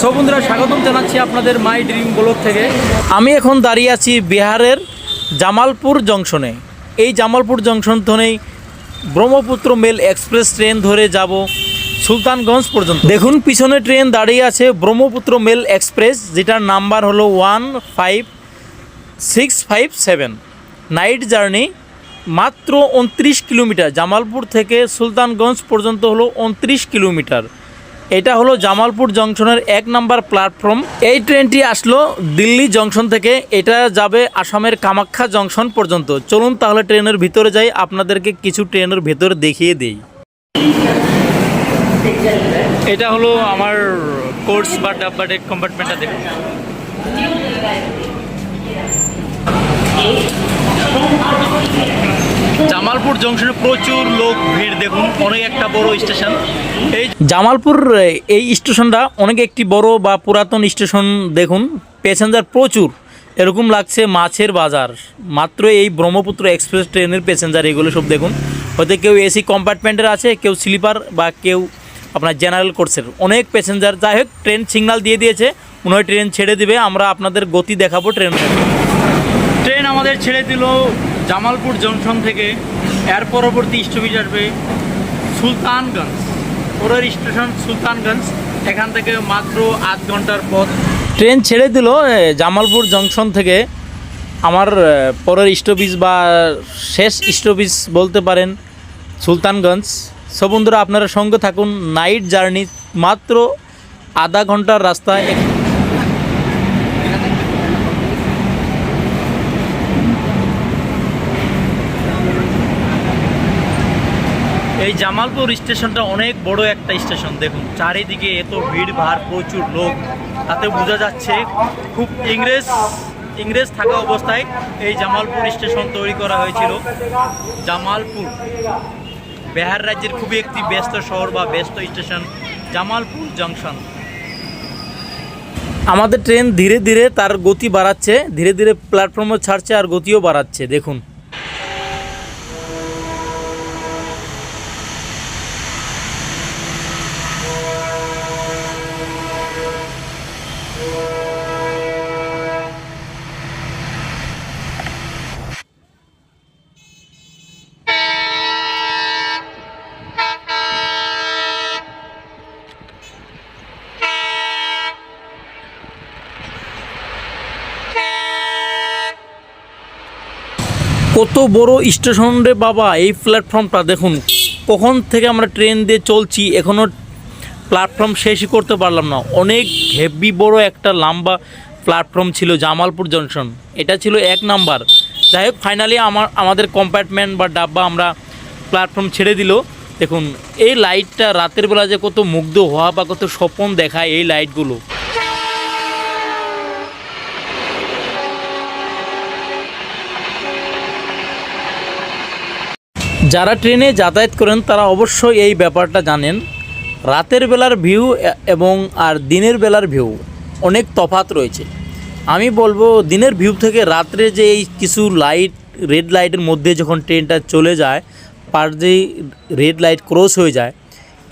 So স্বাগতম জানাচ্ছি আপনাদের মাই ড্রিম ব্লগ থেকে। আমি এখন দাঁড়িয়ে আছি বিহারের জামালপুর জংশনে। এই জামালপুর জংশন ধরেই ব্রহ্মপুত্র মেল এক্সপ্রেস ট্রেন ধরে যাব সুলতানগঞ্জ পর্যন্ত। দেখুন, পিছনে ট্রেন দাঁড়িয়ে আছে ব্রহ্মপুত্র মেল এক্সপ্রেস, যেটার নাম্বার হলো one five six five seven. Night journey মাত্র উনত্রিশ কিলোমিটার, জামালপুর থেকে সুলতানগঞ্জ পর্যন্ত হলো উনত্রিশ কিলোমিটার। এটা হলো জামালপুর জংশনের এক নাম্বার প্ল্যাটফর্ম এই ট্রেনটি আসলো দিল্লি জংশন থেকে। এটা যাবে আসামের কামাখ্যা জংশন পর্যন্ত। চলুন তাহলে ট্রেনের ভিতরে যাই। আপনাদেরকে কিছু ট্রেনের ভেতরে দেখিয়ে দেই। এটা হলো আমার কোর্স বা ডাব্বা ডেক কম্পার্টমেন্টটা দেখুন। জামালপুর জংশনে প্রচুর লোক ভিড় দেখুন অনেক একটা বড় স্টেশন। এই জামালপুর এই স্টেশনটা অনেক একটি বড় বা পুরাতন স্টেশন দেখুন প্যাসেঞ্জার প্রচুর। এরকম লাগছে মাছের বাজার। মাত্র এই ব্রহ্মপুত্র এক্সপ্রেস ট্রেনের প্যাসেঞ্জার এগুলো সব দেখুন। হয়তো কেউ এসি কম্পার্টমেন্টের আছে কেউ স্লিপার বা কেউ আপনার জেনারেল কোর্সের। অনেক প্যাসেঞ্জার যাই হোক ট্রেন সিগনাল দিয়ে দিয়েছে মনে ট্রেন ছেড়ে দিবে। আমরা আপনাদের গতি দেখাবো ট্রেনের ট্রেন আমাদের ছেড়ে দিল। জামালপুর জংশন থেকে এর পরবর্তী স্টপেজ আসবে সুলতানগঞ্জ। পরের স্টেশন সুলতানগঞ্জ, এখান থেকে মাত্র আধ ঘণ্টার পথ। ট্রেন ছেড়ে দিল জামালপুর জংশন থেকে। আমার পরের স্টপেজ বা শেষ স্টপেজ বলতে পারেন সুলতানগঞ্জ। সব বন্ধুরা, আপনারা সঙ্গে থাকুন, নাইট জার্নি মাত্র আধা ঘণ্টার রাস্তা এই জামালপুর স্টেশনটা অনেক বড় একটা স্টেশন, দেখুন। চারিদিকে এত ভিড় ভাড় প্রচুর লোক। তাতে বোঝা যাচ্ছে খুব ইংরেজ ইংরেজ থাকা অবস্থায় এই জামালপুর স্টেশন তৈরি করা হয়েছিল। জামালপুর, বিহার রাজ্যের খুবই একটি ব্যস্ত শহর বা ব্যস্ত স্টেশন, জামালপুর জংশন। আমাদের ট্রেন ধীরে ধীরে তার গতি বাড়াচ্ছে, ধীরে ধীরে প্ল্যাটফর্মও ছাড়ছে আর গতিও বাড়াচ্ছে, দেখুন। কত বড় স্টেশন রে বাবা, এই প্ল্যাটফর্মটা দেখুন। কখন থেকে আমরা ট্রেন দিয়ে চলছি এখনও প্ল্যাটফর্ম শেষই করতে পারলাম না। অনেক হেভি বড় একটা লম্বা প্ল্যাটফর্ম ছিল জামালপুর জংশন এটা ছিল এক নাম্বার। যাই হোক ফাইনালি আমার আমাদের কম্পার্টমেন্ট বা ডাব্বা আমরা প্ল্যাটফর্ম ছেড়ে দিল। দেখুন, এই লাইটটা রাতের বেলা যে কত মুগ্ধ হওয়া বা কত স্বপন দেখায় এই লাইটগুলো যারা ট্রেনে যাতায়াত করেন, তারা অবশ্যই এই ব্যাপারটা জানেন। রাতের বেলার ভিউ এবং আর দিনের বেলার ভিউ অনেক তফাৎ রয়েছে। আমি বলব, দিনের ভিউ থেকে রাত্রে যে এই কিছু লাইট রেড লাইটের মধ্যে যখন ট্রেনটা চলে যায়, পার যে রেড লাইট ক্রস হয়ে যায়,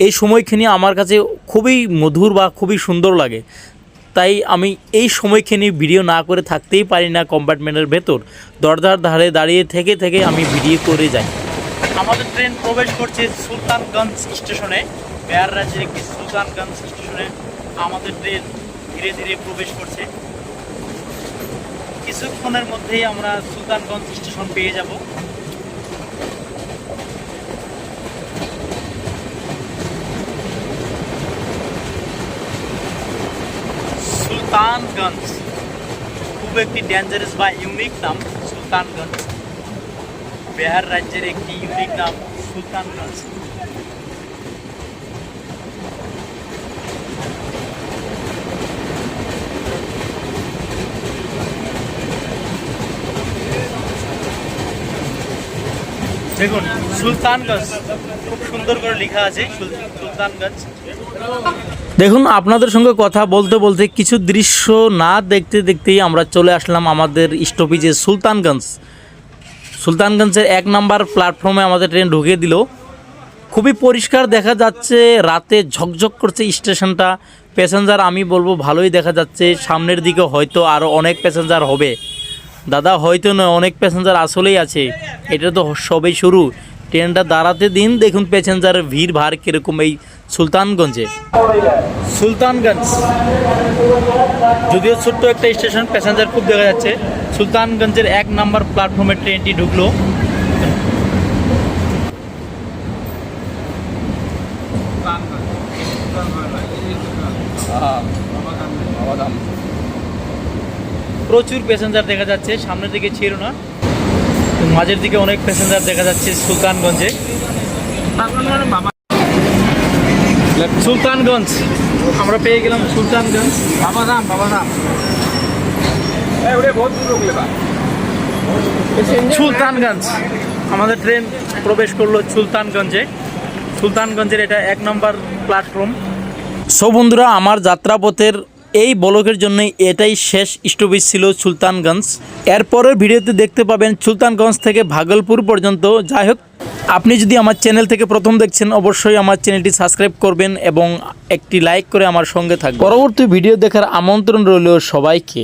এই সময়খানি আমার কাছে খুবই মধুর বা খুবই সুন্দর লাগে। তাই আমি এই সময়খানি ভিডিও না করে থাকতেই পারি না কম্পার্টমেন্টের ভেতর। দরজার ধারে দাঁড়িয়ে থেকে থেকে আমি ভিডিও করে যাই। আমাদের ট্রেন প্রবেশ করছে সুলতানগঞ্জ স্টেশনে। বিহার রাজ্যের একটি সুলতানগঞ্জ স্টেশনে আমাদের ট্রেন ধীরে ধীরে প্রবেশ করছে। কিছুক্ষণের মধ্যেই আমরা সুলতানগঞ্জ স্টেশন পেয়ে যাব। সুলতানগঞ্জ। খুব একটি ডেঞ্জারাস বা ইউনিক নাম, সুলতানগঞ্জ। বিহার রাজ্যের একটি ইউনিক নাম সুলতানগঞ্জ দেখুন, সুলতানগঞ্জ, খুব সুন্দর করে লেখা আছে সুলতানগঞ্জ। দেখুন, আপনাদের সঙ্গে কথা বলতে বলতে কিছু দৃশ্য না দেখতে দেখতেই আমরা চলে আসলাম আমাদের স্টপেজে সুলতানগঞ্জ। সুলতানগঞ্জের এক নম্বর প্ল্যাটফর্মে আমাদের ট্রেন ঢুকিয়ে দিল। খুবই পরিষ্কার দেখা যাচ্ছে, রাতে ঝকঝক করছে স্টেশনটা। প্যাসেঞ্জার আমি বলব ভালোই দেখা যাচ্ছে। সামনের দিকে হয়তো আরও অনেক প্যাসেঞ্জার হবে। দাদা, হয়তো নয় অনেক প্যাসেঞ্জার আসলেই আছে। এটা তো সবে শুরু। ট্রেনটা দাঁড়াতে দিন। দেখুন প্যাসেঞ্জারের ভিড় ভাড় কীরকম এই সুলতানগঞ্জে। সুলতানগঞ্জ। যদিও ছোট্ট একটা স্টেশন প্যাসেঞ্জার খুব দেখা যাচ্ছে। সুলতানগঞ্জের এক নাম্বার প্ল্যাটফর্মে ট্রেনটি ঢুকলো। প্রচুর প্যাসেঞ্জার দেখা যাচ্ছে, সামনের দিকে ছিল না। মাঝের দিকে অনেক প্যাসেঞ্জার দেখা যাচ্ছে সুলতানগঞ্জে। সুলতানগঞ্জ, আমরা পেয়ে গেলাম সুলতানগঞ্জ। বাবা ধাম বাবা লেবা সুলতানগঞ্জ, আমাদের ট্রেন প্রবেশ করল সুলতানগঞ্জে। সুলতানগঞ্জের এটা এক নম্বর প্ল্যাটফর্ম সো বন্ধুরা, আমার যাত্রাপথের এই ব্লকের জন্য এটাই শেষ স্টপেজ ছিল সুলতানগঞ্জ। এরপরের ভিডিওতে দেখতে পাবেন সুলতানগঞ্জ থেকে ভাগলপুর পর্যন্ত। যাই হোক, আপনি যদি আমার চ্যানেল থেকে প্রথম দেখছেন, অবশ্যই আমার চ্যানেলটি সাবস্ক্রাইব করবেন এবং একটি লাইক করে আমার সঙ্গে থাকবেন। পরবর্তী ভিডিও দেখার আমন্ত্রণ রইল সবাইকে।